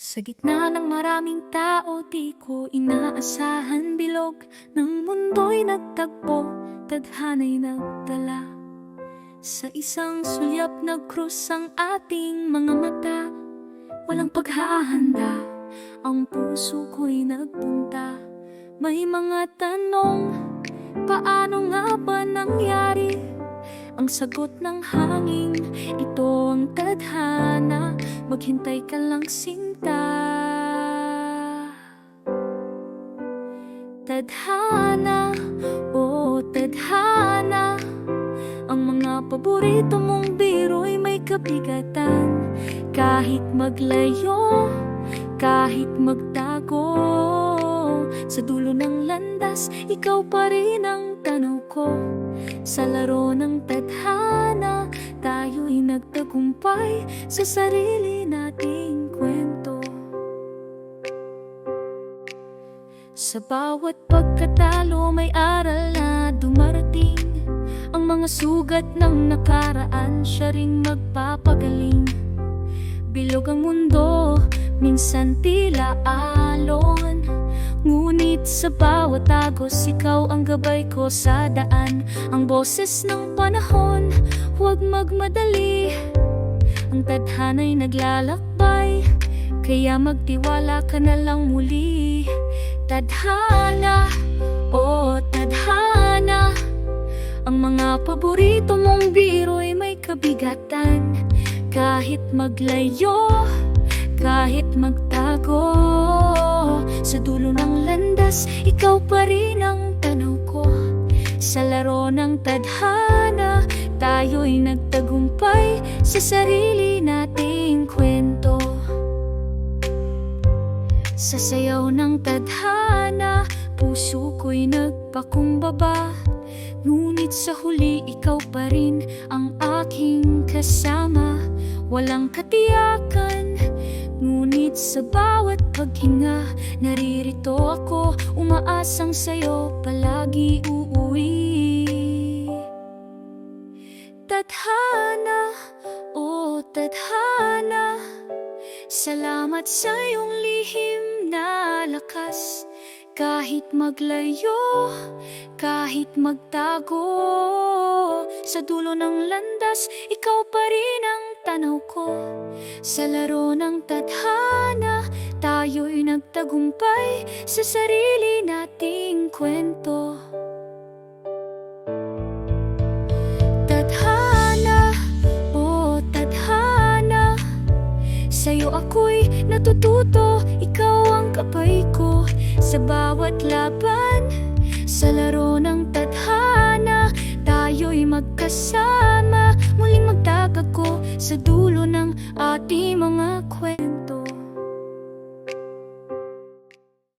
Sa gitna ng maraming tao, di ko inaasahan bilog ng mundo'y nagtagpo, tadhana'y nagdala. Sa isang sulyap na krus ang ating mga mata, walang paghahanda, ang puso ko'y nagpunta. May mga tanong, paano nga ba nangyari? Ang sagot ng hangin, ito ang tadhana Maghintay ka lang sinta Tadhana, oh tadhana Ang mga paborito mong biro'y may kabigatan. Kahit maglayo, kahit magtago Sa dulo ng landas, ikaw pa rin ang tanaw ko. Sa laro ng tadhana, tayo'y nagtagumpay Sa sarili nating kwento Sa bawat pagkatalo may aral na dumarating. Ang mga sugat ng nakaraan siya ring magpapagaling. Bilog ang mundo, minsan tila alon. Ngunit sa bawat agos, ikaw ang gabay ko sa daan. Ang boses ng panahon, huwag magmadali. Ang tadhana'y naglalakbay Kaya magtiwala ka na lang muli Tadhana, oh tadhana. Ang mga paborito mong biro'y may kabigatan. Kahit maglayo, kahit magtago Sa dulo ng landas, ikaw pa rin ang tanaw ko. Sa laro ng tadhana, tayo'y nagtagumpay Sa sarili nating Sa sayaw ng tadhana, puso ko'y nagpakumbaba. Ngunit sa huli, ikaw pa rin ang aking kasama. Walang katiyakan Ngunit sa bawat paghinga Naririto ako Umaasang sa'yo palagi uuwi. Tadhana, oh tadhana Salamat sa iyong lihim na lakas Kahit maglayo, kahit magtago Sa dulo ng landas, ikaw pa rin ang tanaw ko. Sa laro ng tadhana, tayo'y nagtagumpay Sa sarili nating kwento Sa'yo ako'y natututo, ikaw ang kapay ko Sa bawat laban, sa laro ng tadhana Tayo'y magkasama, muling magtagako Sa dulo ng ating mga kwento